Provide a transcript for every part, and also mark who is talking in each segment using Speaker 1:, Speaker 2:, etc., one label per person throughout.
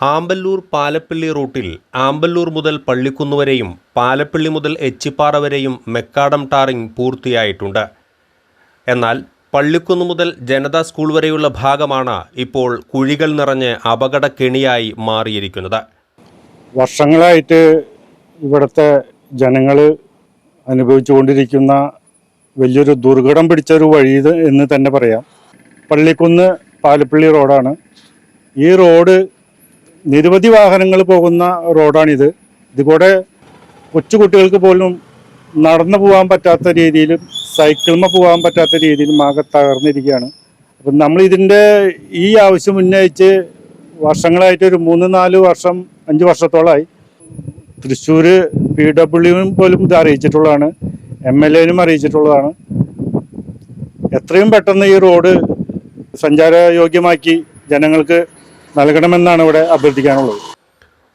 Speaker 1: ആമ്പല്ലൂർ പാലപ്പള്ളി റൂട്ടിൽ ആമ്പല്ലൂർ മുതൽ പള്ളിക്കുന്ന് വരെയും പാലപ്പള്ളി മുതൽ എച്ചിപ്പാറ വരെയും മെക്കാഡം ടാറിംഗ് പൂർത്തിയായിട്ടുണ്ട്. എന്നാൽ പള്ളിക്കുന്ന് മുതൽ ജനതാ സ്കൂൾ വരെയുള്ള ഭാഗമാണ് ഇപ്പോൾ കുഴികൾ നിറഞ്ഞ് അപകടക്കെണിയായി മാറിയിരിക്കുന്നത്.
Speaker 2: വർഷങ്ങളായിട്ട് ഇവിടുത്തെ ജനങ്ങൾ അനുഭവിച്ചുകൊണ്ടിരിക്കുന്ന വലിയൊരു ദുർഘടം പിടിച്ച ഒരു വഴി എന്ന് തന്നെ പറയാം. പള്ളിക്കുന്ന് പാലപ്പള്ളി റോഡാണ്. ഈ റോഡ് നിരവധി വാഹനങ്ങൾ പോകുന്ന റോഡാണിത്. ഇതുകൂടെ കൊച്ചുകുട്ടികൾക്ക് പോലും നടന്നു പോകാൻ പറ്റാത്ത രീതിയിലും സൈക്കിളിൽ പോകാൻ പറ്റാത്ത രീതിയിലും ആകെ തകർന്നിരിക്കുകയാണ്. അപ്പം നമ്മൾ ഇതിന്റെ ഈ ആവശ്യം ഉന്നയിച്ച് വർഷങ്ങളായിട്ട് ഒരു മൂന്ന് നാല് വർഷം അഞ്ച് വർഷത്തോളമായി തൃശ്ശൂർ പി ഡബ്ല്യുവിനും പോലും ഇത് അറിയിച്ചിട്ടുള്ളതാണ് എം എൽ എനും അറിയിച്ചിട്ടുള്ളതാണ്. എത്രയും പെട്ടെന്ന് ഈ റോഡ് സഞ്ചാരയോഗ്യമാക്കി ജനങ്ങൾക്ക് നൽകണമെന്നാണ് ഇവിടെ അഭ്യർത്ഥിക്കാനുള്ളത്.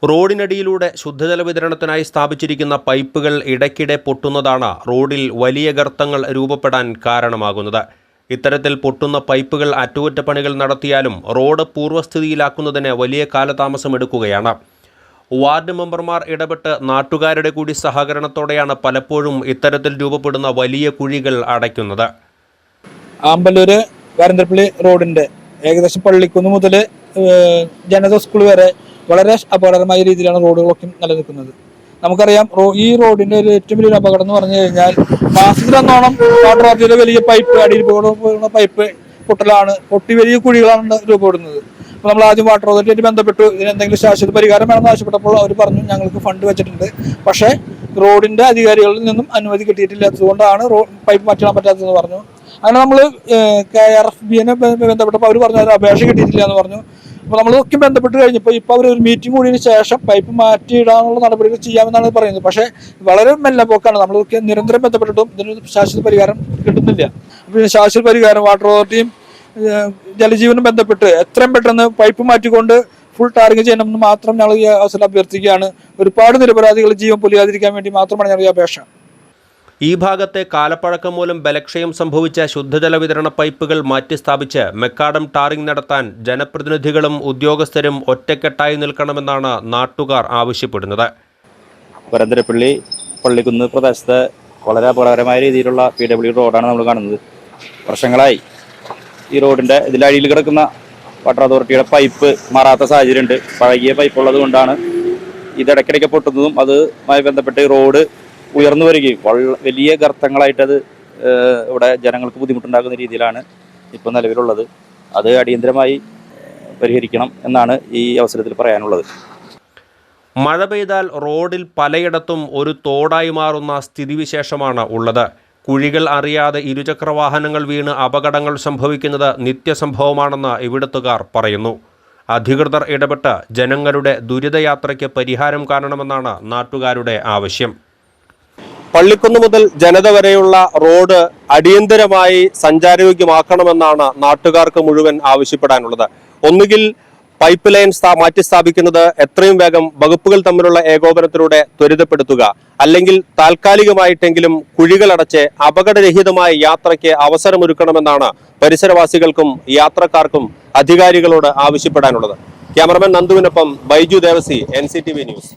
Speaker 1: റോഡിനടിയിലൂടെ ശുദ്ധജല വിതരണത്തിനായി സ്ഥാപിച്ചിരിക്കുന്ന പൈപ്പുകൾ ഇടയ്ക്കിടെ പൊട്ടുന്നതാണ് റോഡിൽ വലിയ ഗർത്തങ്ങൾ രൂപപ്പെടാൻ കാരണമാകുന്നത്. ഇത്തരത്തിൽ പൊട്ടുന്ന പൈപ്പുകൾ അറ്റകുറ്റപ്പണികൾ നടത്തിയാലും റോഡ് പൂർവസ്ഥിതിയിലാക്കുന്നതിന് വലിയ കാലതാമസം എടുക്കുകയാണ്. വാർഡ് മെമ്പർമാർ ഇടപെട്ട് നാട്ടുകാരുടെ കൂടി സഹകരണത്തോടെയാണ് പലപ്പോഴും ഇത്തരത്തിൽ രൂപപ്പെടുന്ന വലിയ കുഴികൾ അടയ്ക്കുന്നത്.
Speaker 3: ആമ്പല്ലൂര് വരന്തപ്പള്ളി റോഡിന്റെ ഏകദേശം പള്ളിക്കുന്ന് മുതൽ ജനത സ്കൂൾ വരെ വളരെ അപകടകരമായ രീതിയിലാണ് റോഡുകളൊക്കെ നിലനിൽക്കുന്നത്. നമുക്കറിയാം ഈ റോഡിന്റെ ഒരു ഏറ്റവും വലിയൊരു അപകടം എന്ന് പറഞ്ഞു കഴിഞ്ഞാൽ മാസത്തിലൊന്നോണം വാട്ടർ വലിയ പൈപ്പ് അടിയിൽ പോകുന്ന പൈപ്പ് പൊട്ടലാണ് പൊട്ടി വലിയ കുഴികളാണ് രൂപപ്പെടുന്നത്. അപ്പോൾ നമ്മൾ ആദ്യം വാട്ടർ അതോറിറ്റിയായിട്ട് ബന്ധപ്പെട്ടു. ഇതിന് എന്തെങ്കിലും ശാശ്വത പരിഹാരം വേണമെന്ന് ആവശ്യപ്പെട്ടപ്പോൾ അവർ പറഞ്ഞു ഞങ്ങൾക്ക് ഫണ്ട് വെച്ചിട്ടുണ്ട്. പക്ഷേ റോഡിന്റെ അധികാരികളിൽ നിന്നും അനുമതി കിട്ടിയിട്ടില്ലാത്തതുകൊണ്ടാണ് റോഡ് പൈപ്പ് മാറ്റാൻ പറ്റാത്തതെന്ന് പറഞ്ഞു. അങ്ങനെ നമ്മൾ കെ ആർ എഫ് ബിനെ ബന്ധപ്പെട്ടപ്പോൾ അവർ പറഞ്ഞു അപേക്ഷ കിട്ടിയിട്ടില്ല എന്ന് പറഞ്ഞു അപ്പോൾ നമ്മളൊക്കെ ബന്ധപ്പെട്ട് കഴിഞ്ഞപ്പോൾ ഇപ്പോൾ അവർ ഒരു മീറ്റിംഗ് കൂടിയതിന് ശേഷം പൈപ്പ് മാറ്റി മാറ്റിയിടാനുള്ള നടപടികൾ ചെയ്യാമെന്നാണ് പറയുന്നത്. പക്ഷേ വളരെ മെല്ലെ പോക്കാണ് നമ്മളൊക്കെ നിരന്തരം ബന്ധപ്പെട്ടിട്ടും ഇതിനൊരു ശാശ്വത പരിഹാരം കിട്ടുന്നില്ല. അപ്പോൾ ശാശ്വത പരിഹാരം വാട്ടർ അതോറിറ്റിയും ജലജീവനും ബന്ധപ്പെട്ട് എത്രയും പെട്ടെന്ന് പൈപ്പ് മാറ്റിക്കൊണ്ട് ഫുൾ ടാർഗറ്റ് ചെയ്യണമെന്ന് മാത്രം ഞങ്ങൾ ഈ അവസരം അഭ്യർത്ഥിക്കുകയാണ്. ഒരുപാട് നിരപരാധികൾ ജീവൻ പൊലിയാതിരിക്കാൻ വേണ്ടി മാത്രമാണ് ഞങ്ങൾ ഈ അപേക്ഷ.
Speaker 1: ഈ ഭാഗത്തെ കാലപ്പഴക്കം മൂലം ബലക്ഷയം സംഭവിച്ച ശുദ്ധജല വിതരണ പൈപ്പുകൾ മാറ്റിസ്ഥാപിച്ച് മെക്കാഡം ടാറിംഗ് നടത്താൻ ജനപ്രതിനിധികളും ഉദ്യോഗസ്ഥരും ഒറ്റക്കെട്ടായി നിൽക്കണമെന്നാണ് നാട്ടുകാർ ആവശ്യപ്പെടുന്നത്.
Speaker 4: പരന്തരപ്പള്ളി പള്ളിക്കുന്ന് പ്രദേശത്ത് വളരെ അപകടകരമായ രീതിയിലുള്ള പി ഡബ്ല്യു റോഡാണ് നമ്മൾ കാണുന്നത്. വർഷങ്ങളായി ഈ റോഡിന്റെ ഇതിലടിയിൽ കിടക്കുന്ന വാട്ടർ അതോറിറ്റിയുടെ പൈപ്പ് മാറാത്ത സാഹചര്യമുണ്ട്. പഴകിയ പൈപ്പ് ഉള്ളത് കൊണ്ടാണ് ഇത് ഇടയ്ക്കിടയ്ക്ക് പൊട്ടുന്നതും അതുമായി ബന്ധപ്പെട്ട് റോഡ് ഉയർന്നു വരികയും വലിയ ഗർത്തങ്ങളായിട്ടത് ഇവിടെ ജനങ്ങൾക്ക് ബുദ്ധിമുട്ടുണ്ടാകുന്ന രീതിയിലാണ് ഇപ്പോൾ നിലവിലുള്ളത്. അത് അടിയന്തരമായി പരിഹരിക്കണം എന്നാണ് ഈ അവസരത്തിൽ പറയാനുള്ളത്.
Speaker 1: മഴ പെയ്താൽ റോഡിൽ പലയിടത്തും ഒരു തോടായി മാറുന്ന സ്ഥിതിവിശേഷമാണ് ഉള്ളത്. കുഴികൾ അറിയാതെ ഇരുചക്ര വാഹനങ്ങൾ വീണ് അപകടങ്ങൾ സംഭവിക്കുന്നത് നിത്യസംഭവമാണെന്ന് ഇവിടത്തുകാർ പറയുന്നു. അധികൃതർ ഇടപെട്ട് ജനങ്ങളുടെ ദുരിതയാത്രയ്ക്ക് പരിഹാരം കാണണമെന്നാണ് നാട്ടുകാരുടെ ആവശ്യം. പള്ളിക്കുന്ന് മുതൽ ജനത വരെയുള്ള റോഡ് അടിയന്തരമായി സഞ്ചാരയോഗ്യമാക്കണമെന്നാണ് നാട്ടുകാർക്ക് മുഴുവൻ ആവശ്യപ്പെടാനുള്ളത്. ഒന്നുകിൽ പൈപ്പ് ലൈൻ മാറ്റി സ്ഥാപിക്കുന്നത് എത്രയും വേഗം വകുപ്പുകൾ തമ്മിലുള്ള ഏകോപനത്തിലൂടെ ത്വരിതപ്പെടുത്തുക. അല്ലെങ്കിൽ താൽക്കാലികമായിട്ടെങ്കിലും കുഴികളടച്ച് അപകടരഹിതമായ യാത്രയ്ക്ക് അവസരമൊരുക്കണമെന്നാണ് പരിസരവാസികൾക്കും യാത്രക്കാർക്കും അധികാരികളോട് ആവശ്യപ്പെടാനുള്ളത്. ക്യാമറമാൻ നന്ദുവിനൊപ്പം ബൈജു ദേവസി എൻ ന്യൂസ്.